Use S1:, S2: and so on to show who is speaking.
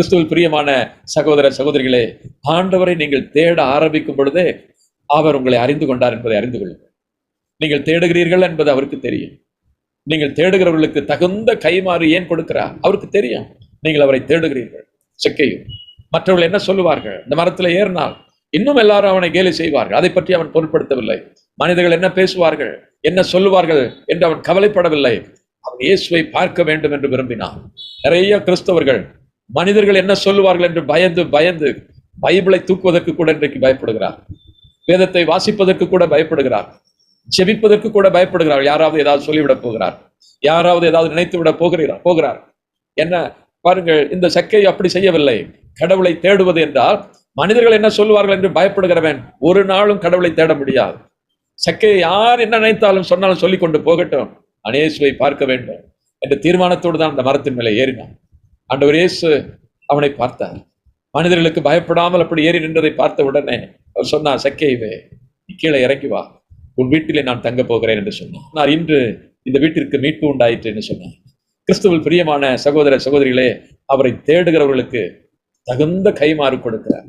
S1: கிறிஸ்துவில் பிரியமான சகோதர சகோதரிகளே ஆண்டவரை நீங்கள் தேட ஆரம்பிக்கும் பொழுதே அவர் உங்களை அறிந்து கொண்டார் என்பதை அறிந்து கொள்ளுங்கள். நீங்கள் தேடுகிறீர்கள் என்பது அவருக்கு தெரியும். நீங்கள் தேடுகிறவர்களுக்கு தகுந்த கைமாறு ஏன் கொடுக்கிறார்? அவருக்கு தெரியும். நீங்கள் அவரை தேடுகிறீர்கள். செக்கையும். மற்றவர்கள் என்ன சொல்லுவார்கள்? இந்த மரத்தில் ஏறினால் இன்னும் எல்லாரும் அவனை கேலி செய்வார்கள். அதை பற்றி அவன் பொருட்படுத்தவில்லை. மனிதர்கள் என்ன பேசுவார்கள்? என்ன சொல்லுவார்கள் என்று அவன் கவலைப்படவில்லை. அவன் இயேசுவை பார்க்க வேண்டும் என்று விரும்பினான். நிறைய கிறிஸ்தவர்கள் மனிதர்கள் என்ன சொல்லுவார்கள் என்று பயந்து பயந்து பைபிளை தூக்குவதற்கு கூட இன்றைக்கு பயப்படுகிறார். வேதத்தை வாசிப்பதற்கு கூட பயப்படுகிறார். ஜெபிப்பதற்கு கூட பயப்படுகிறார். யாராவது ஏதாவது சொல்லிவிடப் போகிறார். யாராவது ஏதாவது நினைத்து விட போகிறார்? போகிறார். என்ன? பாருங்கள் இந்த சக்கை அப்படி செய்யவில்லை. கடவுளை தேடுவது என்றால் மனிதர்கள் என்ன சொல்லுவார்கள் என்று பயப்படுகிறவன் ஒரு நாளும் கடவுளை தேட முடியாது. சக்கையை யார் என்ன நினைத்தாலும் சொன்னாலும் சொல்லிக் கொண்டு போகட்டும். அனேசுவை பார்க்க வேண்டும் என்ற தீர்மானத்தோடு தான் அந்த மரத்தின் மேலே ஏறினான். ஆண்டவர் இயேசு அவனை பார்த்தார். மனிதர்களுக்கு பயப்படாமல் அப்படி ஏறி நின்றதை பார்த்த உடனே அவர் சொன்னார் சக்கேவே நீ கீழே இறங்கி வா. உன் வீட்டிலே நான் தங்க போகிறேன் என்று சொன்னார். நான் இன்று இந்த வீட்டிற்கு மீட்பு உண்டாயிற்று என்று சொன்னார். கிறிஸ்துவில் பிரியமான சகோதர சகோதரிகளே அவரை தேடுகிறவர்களுக்கு தகுந்த கைமாறு கொடுக்கிறார்.